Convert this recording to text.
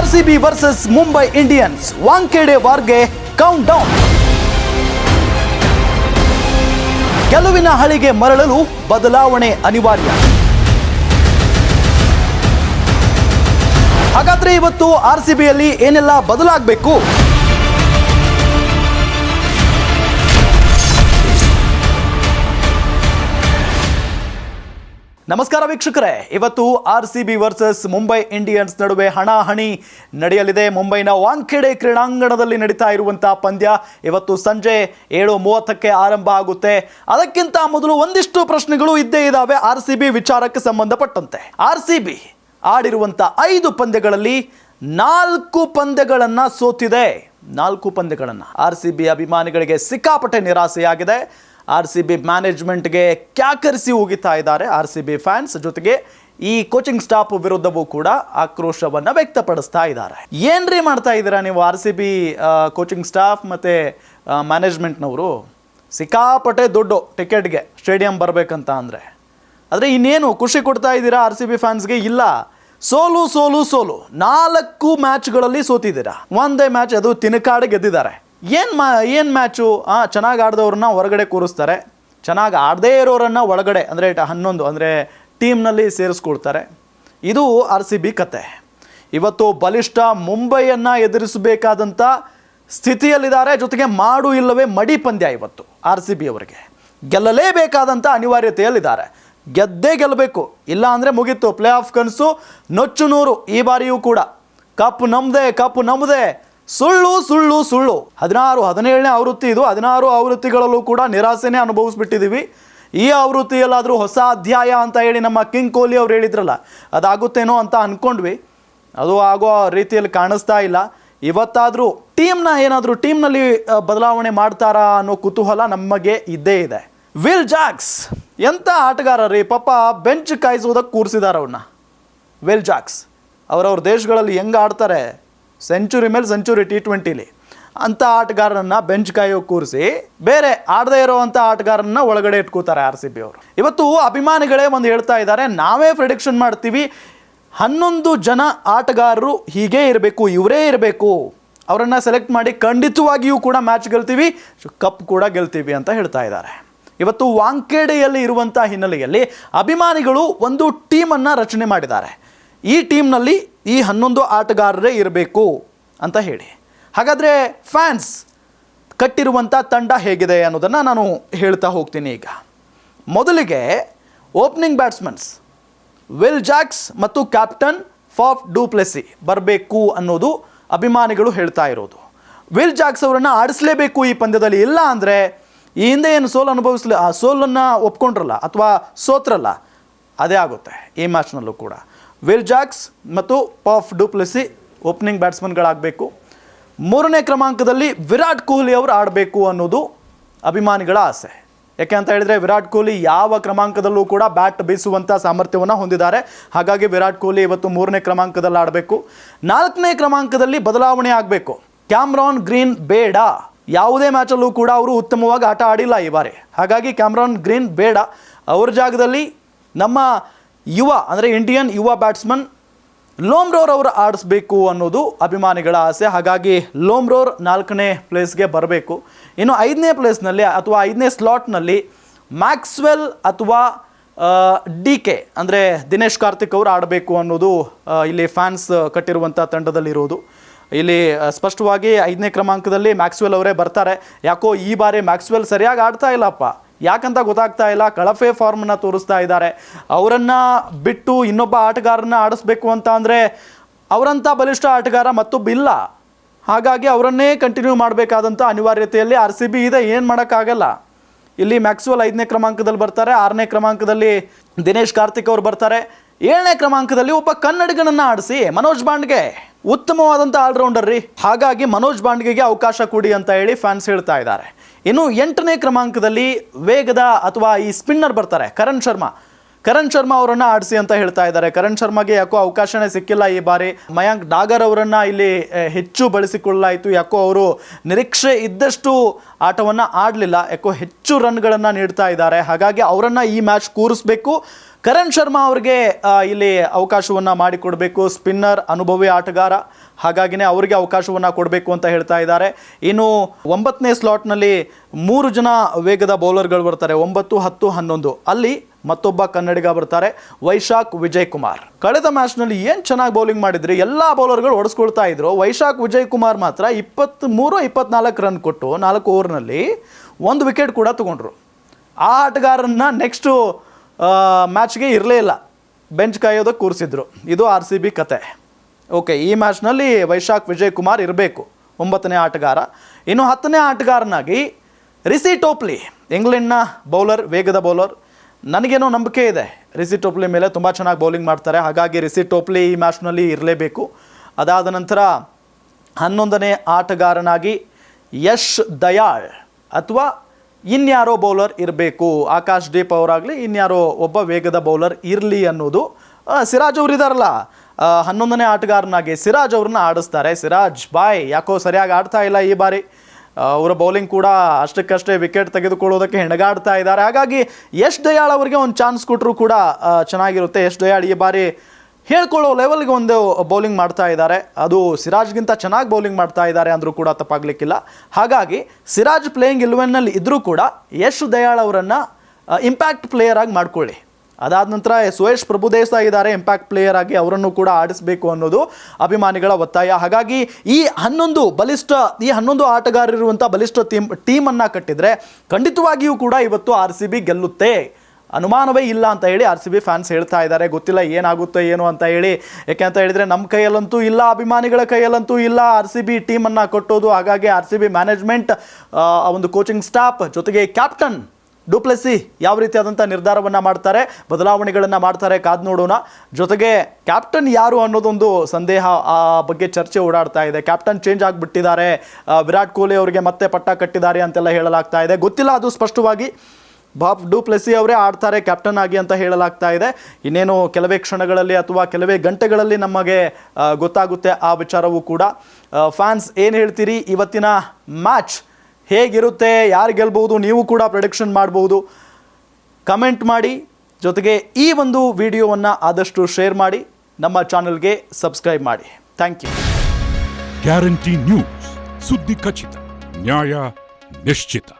R C B versus Mumbai Indians Wankhede ವಾರ್ಗೆ count down ಗೆಲುವಿನ ಹಳಿಗೆ ಮರಳಲು ಬದಲಾವಣೆ ಅನಿವಾರ್ಯ. ಹಾಗಾದ್ರೆ ಇವತ್ತು ಆರ್ಸಿಬಿಯಲ್ಲಿ ಏನೆಲ್ಲ ಬದಲಾಗಬೇಕು? ನಮಸ್ಕಾರ ವೀಕ್ಷಕರೇ. ಇವತ್ತು R C B versus Mumbai Indians ನಡುವೆ ಹಣಾಹಣಿ ನಡೆಯಲಿದೆ. ಮುಂಬೈನ ವಾಂಖೇಡೆ ಕ್ರೀಡಾಂಗಣದಲ್ಲಿ ನಡೀತಾ ಇರುವಂತಹ ಪಂದ್ಯ ಇವತ್ತು ಸಂಜೆ ಏಳು ಮೂವತ್ತಕ್ಕೆ ಆರಂಭ ಆಗುತ್ತೆ. ಅದಕ್ಕಿಂತ ಮೊದಲು ಒಂದಿಷ್ಟು ಪ್ರಶ್ನೆಗಳು ಇದ್ದೇ ಇದ್ದಾವೆ ಆರ್ ಸಿ ಬಿ ವಿಚಾರಕ್ಕೆ ಸಂಬಂಧಪಟ್ಟಂತೆ. ಆರ್ ಸಿ ಬಿ ಆಡಿರುವಂಥ ಐದು ಪಂದ್ಯಗಳಲ್ಲಿ ನಾಲ್ಕು ಪಂದ್ಯಗಳನ್ನು ಸೋತಿದೆ. ನಾಲ್ಕು ಪಂದ್ಯಗಳನ್ನು ಆರ್ ಸಿ ಬಿ ಅಭಿಮಾನಿಗಳಿಗೆ ಸಿಕ್ಕಾಪಟ್ಟೆ ನಿರಾಸೆಯಾಗಿದೆ. ಆರ್ ಸಿ ಬಿ ಮ್ಯಾನೇಜ್ಮೆಂಟ್ಗೆ ಕ್ಯಾಕರಿಸಿ ಹೋಗಿತಾ ಇದ್ದಾರೆ ಆರ್ ಸಿ ಬಿ ಫ್ಯಾನ್ಸ್ ಜೊತೆಗೆ ಈ ಕೋಚಿಂಗ್ ಸ್ಟಾಫ್ ವಿರುದ್ಧವೂ ಕೂಡ ಆಕ್ರೋಶವನ್ನು ವ್ಯಕ್ತಪಡಿಸ್ತಾ ಇದ್ದಾರೆ. ಏನ್ರಿ ಮಾಡ್ತಾ ಇದ್ದೀರಾ ನೀವು R C B coaching staff ಮತ್ತು ಮ್ಯಾನೇಜ್ಮೆಂಟ್ನವರು? ಸಿಕ್ಕಾಪಟ್ಟೆ ದುಡ್ಡು ಟಿಕೆಟ್ಗೆ ಸ್ಟೇಡಿಯಂ ಬರಬೇಕಂತ ಅಂದರೆ. ಆದರೆ ಇನ್ನೇನು ಖುಷಿ ಕೊಡ್ತಾ ಇದ್ದೀರಾ ಆರ್ ಸಿ ಬಿ ಫ್ಯಾನ್ಸ್ಗೆ? ಇಲ್ಲ. ಸೋಲು ಸೋಲು ಸೋಲು. ನಾಲ್ಕು ಮ್ಯಾಚ್ಗಳಲ್ಲಿ ಸೋತಿದ್ದೀರಾ. ಒಂದೇ ಮ್ಯಾಚ್ ಅದು ತಿನಕಾಡು ಗೆದ್ದಿದ್ದಾರೆ. ಏನು ಮಾ, ಏನು ಮ್ಯಾಚು? ಹಾಂ ಚೆನ್ನಾಗಿ ಆಡಿದವ್ರನ್ನ ಹೊರಗಡೆ ಕೂರಿಸ್ತಾರೆ. ಚೆನ್ನಾಗಿ ಆಡದೇ ಇರೋರನ್ನ ಒಳಗಡೆ, ಅಂದರೆ ಹನ್ನೊಂದು, ಅಂದರೆ ಟೀಮ್ನಲ್ಲಿ ಸೇರಿಸ್ಕೊಳ್ತಾರೆ ಇದು ಆರ್ ಸಿ ಬಿ ಕತೆ. ಇವತ್ತು ಬಲಿಷ್ಠ ಮುಂಬೈಯನ್ನು ಎದುರಿಸಬೇಕಾದಂಥ ಸ್ಥಿತಿಯಲ್ಲಿದ್ದಾರೆ. ಜೊತೆಗೆ ಮಾಡು ಇಲ್ಲವೇ ಮಡಿ ಪಂದ್ಯ ಇವತ್ತು ಆರ್ ಸಿ ಬಿ ಅವರಿಗೆ. ಗೆಲ್ಲಲೇಬೇಕಾದಂಥ ಅನಿವಾರ್ಯತೆಯಲ್ಲಿದ್ದಾರೆ. ಗೆದ್ದೇ ಗೆಲ್ಲಬೇಕು ಇಲ್ಲ ಅಂದರೆ ಮುಗೀತು. ಪ್ಲೇ ಆಫ್ ಕನಸು, ನೊಚ್ಚು ನೂರು ಈ ಬಾರಿಯೂ ಕೂಡ. ಕಪ್ ನಮ್ಮದೇ ಕಪ್ ನಮ್ದೆ. ಸುಳ್ಳು ಸುಳ್ಳು ಸುಳ್ಳು. ಹದಿನಾರು, ಹದಿನೇಳನೇ ಆವೃತ್ತಿ ಇದು. ಹದಿನಾರು ಆವೃತ್ತಿಗಳಲ್ಲೂ ಕೂಡ ನಿರಾಸೆನೇ ಅನುಭವಿಸ್ಬಿಟ್ಟಿದ್ದೀವಿ ಈ ಆವೃತ್ತಿಯಲ್ಲಾದರೂ ಹೊಸ ಅಧ್ಯಾಯ ಅಂತ ಹೇಳಿ ನಮ್ಮ ಕಿಂಗ್ ಕೊಹ್ಲಿ ಅವ್ರು ಹೇಳಿದ್ರಲ್ಲ, ಅದಾಗುತ್ತೇನೋ ಅಂತ ಅಂದ್ಕೊಂಡ್ವಿ ಅದು ಆಗೋ ರೀತಿಯಲ್ಲಿ ಕಾಣಿಸ್ತಾ ಇಲ್ಲ. ಇವತ್ತಾದರೂ ಟೀಮ್ನ ಏನಾದರೂ ಟೀಮ್ನಲ್ಲಿ ಬದಲಾವಣೆ ಮಾಡ್ತಾರಾ ಅನ್ನೋ ಕುತೂಹಲ ನಮಗೆ ಇದ್ದೇ ಇದೆ. ವಿಲ್ ಜಾಕ್ಸ್ ಎಂಥ ಆಟಗಾರ ರೀ ಪಾಪ ಬೆಂಚ್ ಕಾಯಿಸೋದಕ್ಕೆ ಕೂರಿಸಿದಾರ ಅವ್ರನ್ನ ವಿಲ್ ಜಾಕ್ಸ್, ಅವರವ್ರ ದೇಶಗಳಲ್ಲಿ ಹೆಂಗೆ ಆಡ್ತಾರೆ? ಸೆಂಚುರಿ ಮೇಲೆ ಸೆಂಚುರಿ ಟಿ ಟ್ವೆಂಟಿಲಿ ಅಂಥ ಆಟಗಾರರನ್ನ ಬೆಂಚ್ ಕಾಯೋ ಕೂರಿಸಿ ಬೇರೆ ಆಡದೇ ಇರೋವಂಥ ಆಟಗಾರನ್ನ ಒಳಗಡೆ ಇಟ್ಕೋತಾರೆ ಆರ್ ಸಿ ಬಿ ಅವರು. ಇವತ್ತು ಅಭಿಮಾನಿಗಳೇ ಒಂದು ಹೇಳ್ತಾ ಇದ್ದಾರೆ, ನಾವೇ ಪ್ರಿಡಿಕ್ಷನ್ ಮಾಡ್ತೀವಿ, ಹನ್ನೊಂದು ಜನ ಆಟಗಾರರು ಹೀಗೇ ಇರಬೇಕು, ಇವರೇ ಇರಬೇಕು. ಅವರನ್ನು ಸೆಲೆಕ್ಟ್ ಮಾಡಿ ಖಂಡಿತವಾಗಿಯೂ ಕೂಡ ಮ್ಯಾಚ್ ಗೆಲ್ತೀವಿ ಕಪ್ ಕೂಡ ಗೆಲ್ತೀವಿ ಅಂತ ಹೇಳ್ತಾ ಇದ್ದಾರೆ. ಇವತ್ತು ವಾಂಕೇಡೆಯಲ್ಲಿ ಇರುವಂಥ ಹಿನ್ನೆಲೆಯಲ್ಲಿ ಅಭಿಮಾನಿಗಳು ಒಂದು ಟೀಮನ್ನು ರಚನೆ ಮಾಡಿದ್ದಾರೆ. ಈ ಟೀಮ್ನಲ್ಲಿ ಈ ಹನ್ನೊಂದು ಆಟಗಾರರೇ ಇರಬೇಕು ಅಂತ ಹೇಳಿ. ಹಾಗಾದರೆ ಫ್ಯಾನ್ಸ್ ಕಟ್ಟಿರುವಂಥ ತಂಡ ಹೇಗಿದೆ ಅನ್ನೋದನ್ನು ನಾನು ಹೇಳ್ತಾ ಹೋಗ್ತೀನಿ ಈಗ. ಮೊದಲಿಗೆ ಓಪನಿಂಗ್ ಬ್ಯಾಟ್ಸ್ಮನ್ಸ್ ವಿಲ್ ಜಾಕ್ಸ್ ಮತ್ತು ಕ್ಯಾಪ್ಟನ್ ಫಾಫ್ ಡೂಪ್ಲೆಸಿ ಬರಬೇಕು ಅನ್ನೋದು ಅಭಿಮಾನಿಗಳು ಹೇಳ್ತಾ ಇರೋದು. ವಿಲ್ ಜಾಕ್ಸ್ ಅವರನ್ನು ಆಡಿಸಲೇಬೇಕು ಈ ಪಂದ್ಯದಲ್ಲಿ ಇಲ್ಲ ಅಂದರೆ ಈ ಹಿಂದೆ ಏನು ಸೋಲು ಅನುಭವಿಸಲಿ ಆ ಸೋಲನ್ನು ಒಪ್ಕೊಂಡ್ರಲ್ಲ ಅಥವಾ ಸೋತ್ರಲ್ಲ, ಅದೇ ಆಗುತ್ತೆ ಈ ಮ್ಯಾಚ್ನಲ್ಲೂ ಕೂಡ. ವಿಲ್ ಜಾಕ್ಸ್ ಮತ್ತು ಪಾಫ್ ಡೂಪ್ಲೆಸಿ ಓಪನಿಂಗ್ ಬ್ಯಾಟ್ಸ್ಮನ್ಗಳಾಗಬೇಕು. ಮೂರನೇ ಕ್ರಮಾಂಕದಲ್ಲಿ ವಿರಾಟ್ ಕೊಹ್ಲಿ ಅವರು ಆಡಬೇಕು ಅನ್ನೋದು ಅಭಿಮಾನಿಗಳ ಆಸೆ. ಯಾಕೆ ಅಂತ ಹೇಳಿದರೆ ವಿರಾಟ್ ಕೊಹ್ಲಿ ಯಾವ ಕ್ರಮಾಂಕದಲ್ಲೂ ಕೂಡ ಬ್ಯಾಟ್ ಬೀಸುವಂಥ ಸಾಮರ್ಥ್ಯವನ್ನು ಹೊಂದಿದ್ದಾರೆ. ಹಾಗಾಗಿ ವಿರಾಟ್ ಕೊಹ್ಲಿ ಇವತ್ತು ಮೂರನೇ ಕ್ರಮಾಂಕದಲ್ಲಿ ಆಡಬೇಕು. ನಾಲ್ಕನೇ ಕ್ರಮಾಂಕದಲ್ಲಿ ಬದಲಾವಣೆ ಆಗಬೇಕು. ಕ್ಯಾಮ್ರಾನ್ ಗ್ರೀನ್ ಬೇಡ. ಯಾವುದೇ ಮ್ಯಾಚಲ್ಲೂ ಕೂಡ ಅವರು ಉತ್ತಮವಾಗಿ ಆಟ ಆಡಿಲ್ಲ ಈ ಬಾರಿ. ಹಾಗಾಗಿ ಕ್ಯಾಮ್ರಾನ್ ಗ್ರೀನ್ ಬೇಡ. ಅವ್ರ ಜಾಗದಲ್ಲಿ ನಮ್ಮ ಯುವ, ಅಂದರೆ ಇಂಡಿಯನ್ ಯುವ ಬ್ಯಾಟ್ಸ್ಮನ್ ಲೋಮ್ರೋರ್ ಅವರು ಆಡಿಸ್ಬೇಕು ಅನ್ನೋದು ಅಭಿಮಾನಿಗಳ ಆಸೆ. ಹಾಗಾಗಿ ಲೋಮ್ರೋರ್ ನಾಲ್ಕನೇ ಪ್ಲೇಸ್ಗೆ ಬರಬೇಕು. ಇನ್ನು ಐದನೇ ಪ್ಲೇಸ್ನಲ್ಲಿ ಅಥವಾ ಐದನೇ ಸ್ಲಾಟ್ನಲ್ಲಿ ಮ್ಯಾಕ್ಸ್ವೆಲ್ ಅಥವಾ ಡಿ ಕೆ, ಅಂದರೆ ದಿನೇಶ್ ಕಾರ್ತಿಕ್ ಅವರು ಆಡಬೇಕು ಅನ್ನೋದು ಇಲ್ಲಿ ಫ್ಯಾನ್ಸ್ ಕಟ್ಟಿರುವಂಥ ತಂಡದಲ್ಲಿರೋದು. ಇಲ್ಲಿ ಸ್ಪಷ್ಟವಾಗಿ ಐದನೇ ಕ್ರಮಾಂಕದಲ್ಲಿ ಮ್ಯಾಕ್ಸ್ವೆಲ್ ಅವರೇ ಬರ್ತಾರೆ. ಯಾಕೋ ಈ ಬಾರಿ ಮ್ಯಾಕ್ಸ್ವೆಲ್ ಸರಿಯಾಗಿ ಆಡ್ತಾ ಇಲ್ಲಪ್ಪ. ಯಾಕಂತ ಗೊತ್ತಾಗ್ತಾ ಇಲ್ಲ. ಕಳಫೆ ಫಾರ್ಮನ್ನು ತೋರಿಸ್ತಾ ಇದ್ದಾರೆ. ಅವರನ್ನು ಬಿಟ್ಟು ಇನ್ನೊಬ್ಬ ಆಟಗಾರನ್ನ ಆಡಿಸ್ಬೇಕು ಅಂತ ಅಂದರೆ ಅವರಂಥ ಬಲಿಷ್ಠ ಆಟಗಾರ ಮತ್ತು ಬಿಲ್ಲ. ಹಾಗಾಗಿ ಅವರನ್ನೇ ಕಂಟಿನ್ಯೂ ಮಾಡಬೇಕಾದಂಥ ಅನಿವಾರ್ಯತೆಯಲ್ಲಿ ಆರ್ ಸಿ ಬಿ ಇದೆ. ಏನು ಮಾಡೋಕ್ಕಾಗಲ್ಲ. ಇಲ್ಲಿ ಮ್ಯಾಕ್ಸ್ವೆಲ್ ಐದನೇ ಕ್ರಮಾಂಕದಲ್ಲಿ ಬರ್ತಾರೆ. ಆರನೇ ಕ್ರಮಾಂಕದಲ್ಲಿ ದಿನೇಶ್ ಕಾರ್ತಿಕ್ ಅವರು ಬರ್ತಾರೆ. ಏಳನೇ ಕ್ರಮಾಂಕದಲ್ಲಿ ಒಬ್ಬ ಕನ್ನಡಿಗನನ್ನ ಆಡಿಸಿ ಮನೋಜ್ ಬಾಂಡ್ಗೆ ಉತ್ತಮವಾದಂಥ ಆಲ್ರೌಂಡರ್ ರೀ. ಹಾಗಾಗಿ ಮನೋಜ್ ಬಾಂಡ್ಗೆಗೆ ಅವಕಾಶ ಕೊಡಿ ಅಂತ ಹೇಳಿ ಫ್ಯಾನ್ಸ್ ಹೇಳ್ತಾ ಇದ್ದಾರೆ. ಇನ್ನು ಎಂಟನೇ ಕ್ರಮಾಂಕದಲ್ಲಿ ವೇಗದ ಅಥವಾ ಈ ಸ್ಪಿನ್ನರ್ ಬರ್ತಾರೆ, ಕರಣ್ ಶರ್ಮಾ. ಕರಣ್ ಶರ್ಮಾ ಅವರನ್ನು ಆಡಿಸಿ ಅಂತ ಹೇಳ್ತಾ ಇದ್ದಾರೆ. ಕರಣ್ ಶರ್ಮಾಗೆ ಯಾಕೋ ಅವಕಾಶನೇ ಸಿಕ್ಕಿಲ್ಲ ಈ ಬಾರಿ. ಮಯಾಂಕ್ ಡಾಗರ್ ಅವರನ್ನು ಇಲ್ಲಿ ಹೆಚ್ಚು ಬಳಸಿಕೊಳ್ಳಲಾಯಿತು. ಯಾಕೋ ಅವರು ನಿರೀಕ್ಷೆ ಇದ್ದಷ್ಟು ಆಟವನ್ನು ಆಡಲಿಲ್ಲ. ಯಾಕೋ ಹೆಚ್ಚು ರನ್ಗಳನ್ನು ನೀಡ್ತಾ ಇದ್ದಾರೆ. ಹಾಗಾಗಿ ಅವರನ್ನು ಈ ಮ್ಯಾಚ್ ಕೂರಿಸ್ಬೇಕು. ಕರಣ್ ಶರ್ಮಾ ಅವರಿಗೆ ಇಲ್ಲಿ ಅವಕಾಶವನ್ನು ಮಾಡಿಕೊಡಬೇಕು. ಸ್ಪಿನ್ನರ್, ಅನುಭವಿ ಆಟಗಾರ. ಹಾಗಾಗಿನೇ ಅವರಿಗೆ ಅವಕಾಶವನ್ನು ಕೊಡಬೇಕು ಅಂತ ಹೇಳ್ತಾ ಇದ್ದಾರೆ. ಇನ್ನು ಒಂಬತ್ತನೇ ಸ್ಲಾಟ್ನಲ್ಲಿ ಮೂರು ಜನ ವೇಗದ ಬೌಲರ್ಗಳು ಬರ್ತಾರೆ. ಒಂಬತ್ತು, ಹತ್ತು, ಹನ್ನೊಂದು. ಅಲ್ಲಿ ಮತ್ತೊಬ್ಬ ಕನ್ನಡಿಗ ಬರ್ತಾರೆ, ವೈಶಾಖ್ ವಿಜಯ್ ಕುಮಾರ್ ಕಳೆದ ಮ್ಯಾಚ್ನಲ್ಲಿ ಏನು ಚೆನ್ನಾಗಿ ಬೌಲಿಂಗ್ ಮಾಡಿದ್ರಿ? ಎಲ್ಲ ಬೌಲರ್ಗಳು ಓಡಿಸ್ಕೊಳ್ತಾ ಇದ್ರು. ವೈಶಾಖ್ ವಿಜಯ್ ಕುಮಾರ್ ಮಾತ್ರ ಇಪ್ಪತ್ತ್ಮೂರು ಇಪ್ಪತ್ನಾಲ್ಕು ರನ್ ಕೊಟ್ಟು ನಾಲ್ಕು ಓವರ್ನಲ್ಲಿ ಒಂದು ವಿಕೆಟ್ ಕೂಡ ತಗೊಂಡ್ರು. ಆ ಆಟಗಾರನ್ನ ನೆಕ್ಸ್ಟು ಮ್ಯಾಚ್ಗೆ ಇರಲೇ ಇಲ್ಲ. ಬೆಂಚ್ ಕಾಯೋದಕ್ಕೆ ಕೂರಿಸಿದ್ರು. ಇದು ಆರ್ ಸಿ ಬಿ ಕತೆ. ಓಕೆ ಈ ಮ್ಯಾಚ್ನಲ್ಲಿ ವೈಶಾಖ್ ವಿಜಯ್ ಕುಮಾರ್ ಇರಬೇಕು. ಒಂಬತ್ತನೇ ಆಟಗಾರ. ಇನ್ನು ಹತ್ತನೇ ಆಟಗಾರನಾಗಿ ರಿಸಿ ಟೋಪ್ಲಿ, ಇಂಗ್ಲೆಂಡ್ನ ಬೌಲರ್ ವೇಗದ ಬೌಲರ್ ನನಗೇನೋ ನಂಬಿಕೆ ಇದೆ. ರಿಸಿ ಟೋಪ್ಲಿ ಮೇಲೆ ತುಂಬ ಚೆನ್ನಾಗಿ ಬೌಲಿಂಗ್ ಮಾಡ್ತಾರೆ. ಹಾಗಾಗಿ ರಿಸಿ ಟೋಪ್ಲಿ ಈ ಮ್ಯಾಚ್ನಲ್ಲಿ ಇರಲೇಬೇಕು. ಅದಾದ ನಂತರ ಹನ್ನೊಂದನೇ ಆಟಗಾರನಾಗಿ ಯಶ್ ದಯಾಳ್, ಅಥವಾ ಇನ್ಯಾರೋ ಬೌಲರ್ ಇರಬೇಕು. ಆಕಾಶ್ ದೀಪ್ ಅವರಾಗಲಿ ಇನ್ಯಾರೋ ಒಬ್ಬ ವೇಗದ ಬೌಲರ್ ಇರಲಿ ಅನ್ನೋದು ಸಿರಾಜ್ ಅವರು ಇದಾರಲ್ಲ. ಹನ್ನೊಂದನೇ ಆಟಗಾರನಾಗಿ ಸಿರಾಜ್ ಅವ್ರನ್ನ ಆಡಿಸ್ತಾರೆ. ಸಿರಾಜ್, ಬಾಯ್, ಯಾಕೋ ಸರಿಯಾಗಿ ಆಡ್ತಾ ಇಲ್ಲ ಈ ಬಾರಿ. ಅವರ ಬೌಲಿಂಗ್ ಕೂಡ ಅಷ್ಟಕ್ಕಷ್ಟೇ ವಿಕೆಟ್ ತೆಗೆದುಕೊಳ್ಳೋದಕ್ಕೆ ಹೆಣಗಾಡ್ತಾ ಇದ್ದಾರೆ. ಹಾಗಾಗಿ ಯಶ್ ದಯಾಳ್ ಅವರಿಗೆ ಒಂದು ಚಾನ್ಸ್ ಕೊಟ್ಟರು ಕೂಡ ಚೆನ್ನಾಗಿರುತ್ತೆ. ಯಶ್ ದಯಾಳ್ ಈ ಬಾರಿ ಹೇಳ್ಕೊಳ್ಳೋ ಲೆವೆಲ್ಗೆ ಒಂದು ಬೌಲಿಂಗ್ ಮಾಡ್ತಾ ಇದ್ದಾರೆ. ಅದು ಸಿರಾಜ್ಗಿಂತ ಚೆನ್ನಾಗಿ ಬೌಲಿಂಗ್ ಮಾಡ್ತಾ ಇದ್ದಾರೆ ಅಂದರೂ ಕೂಡ ತಪ್ಪಾಗಲಿಕ್ಕಿಲ್ಲ. ಹಾಗಾಗಿ ಸಿರಾಜ್ ಪ್ಲೇಯಿಂಗ್ ಇಲೆವೆನ್ನಲ್ಲಿ ಇದ್ದರೂ ಕೂಡ ಯಶ್ ದಯಾಳ್ ಅವರನ್ನು ಇಂಪ್ಯಾಕ್ಟ್ ಪ್ಲೇಯರ್ ಆಗಿ ಮಾಡ್ಕೊಳ್ಳಿ. ಅದಾದ ನಂತರ ಸುರೇಶ್ ಪ್ರಭುದೇಸಾಯಿ ಇದ್ದಾರೆ ಇಂಪ್ಯಾಕ್ಟ್ ಪ್ಲೇಯರ್ ಆಗಿ ಅವರನ್ನು ಕೂಡ ಆಡಿಸಬೇಕು ಅನ್ನೋದು ಅಭಿಮಾನಿಗಳ ಒತ್ತಾಯ. ಹಾಗಾಗಿ ಈ ಹನ್ನೊಂದು ಬಲಿಷ್ಠ, ಈ ಹನ್ನೊಂದು ಆಟಗಾರರಿರುವಂಥ ಬಲಿಷ್ಠ ಟೀಮ್ ಟೀಮನ್ನು ಕಟ್ಟಿದರೆ ಖಂಡಿತವಾಗಿಯೂ ಕೂಡ ಇವತ್ತು ಆರ್ ಸಿ ಬಿ ಗೆಲ್ಲುತ್ತೆ. ಅನುಮಾನವೇ ಇಲ್ಲ ಅಂತ ಹೇಳಿ ಆರ್ ಸಿ ಬಿ ಫ್ಯಾನ್ಸ್ ಹೇಳ್ತಾ ಇದ್ದಾರೆ. ಗೊತ್ತಿಲ್ಲ ಏನಾಗುತ್ತೋ ಏನು ಅಂತ ಹೇಳಿ. ಯಾಕೆ ಅಂತ ಹೇಳಿದರೆ ನಮ್ಮ ಕೈಯಲ್ಲಂತೂ ಇಲ್ಲ, ಅಭಿಮಾನಿಗಳ ಕೈಯಲ್ಲಂತೂ ಇಲ್ಲ. ಆರ್ ಸಿ ಬಿ ಟೀಮನ್ನು ಕೊಟ್ಟೋದು. ಹಾಗಾಗಿ ಆರ್ ಸಿ ಬಿ ಮ್ಯಾನೇಜ್ಮೆಂಟ್ ಒಂದು ಕೋಚಿಂಗ್ ಸ್ಟಾಫ್ ಜೊತೆಗೆ ಕ್ಯಾಪ್ಟನ್ ಡುಪ್ಲೆಸಿ ಯಾವ ರೀತಿಯಾದಂಥ ನಿರ್ಧಾರವನ್ನು ಮಾಡ್ತಾರೆ, ಬದಲಾವಣೆಗಳನ್ನು ಮಾಡ್ತಾರೆ ಕಾದು ನೋಡೋಣ. ಜೊತೆಗೆ ಕ್ಯಾಪ್ಟನ್ ಯಾರು ಅನ್ನೋದೊಂದು ಸಂದೇಹ ಆ ಬಗ್ಗೆ ಚರ್ಚೆ ಓಡಾಡ್ತಾ ಇದೆ. ಕ್ಯಾಪ್ಟನ್ ಚೇಂಜ್ ಆಗಿಬಿಟ್ಟಿದ್ದಾರೆ. ವಿರಾಟ್ ಕೊಹ್ಲಿ ಅವರಿಗೆ ಮತ್ತೆ ಪಟ್ಟ ಕಟ್ಟಿದ್ದಾರೆ ಅಂತೆಲ್ಲ ಹೇಳಲಾಗ್ತಾ ಇದೆ. ಗೊತ್ತಿಲ್ಲ ಅದು ಸ್ಪಷ್ಟವಾಗಿ. ಬಾಬ್ ಡುಪ್ಲೆಸಿ ಅವರೇ ಆಡ್ತಾರೆ ಕ್ಯಾಪ್ಟನ್ ಆಗಿ ಅಂತ ಹೇಳಲಾಗ್ತಾ ಇದೆ. ಇನ್ನೇನು ಕೆಲವೇ ಕ್ಷಣಗಳಲ್ಲಿ ಅಥವಾ ಕೆಲವೇ ಗಂಟೆಗಳಲ್ಲಿ ನಮಗೆ ಗೊತ್ತಾಗುತ್ತೆ ಆ ವಿಚಾರವೂ ಕೂಡ. ಫ್ಯಾನ್ಸ್ ಏನು ಹೇಳ್ತೀರಿ? ಇವತ್ತಿನ ಮ್ಯಾಚ್ ಹೇಗಿರುತ್ತೆ? ಯಾರು ಗೆಲ್ಬಹುದು? ನೀವು ಕೂಡ ಪ್ರೊಡಿಕ್ಷನ್ ಮಾಡ್ಬೋದು. ಕಮೆಂಟ್ ಮಾಡಿ. ಜೊತೆಗೆ ಈ ಒಂದು ವಿಡಿಯೋವನ್ನು ಆದಷ್ಟು ಶೇರ್ ಮಾಡಿ. ನಮ್ಮ ಚಾನಲ್ಗೆ ಸಬ್ಸ್ಕ್ರೈಬ್ ಮಾಡಿ. ಥ್ಯಾಂಕ್ ಯು ಗ್ಯಾರಂಟಿ ನ್ಯೂಸ್ ಸುದ್ದಿ ಖಚಿತ ನ್ಯಾಯ ನಿಶ್ಚಿತ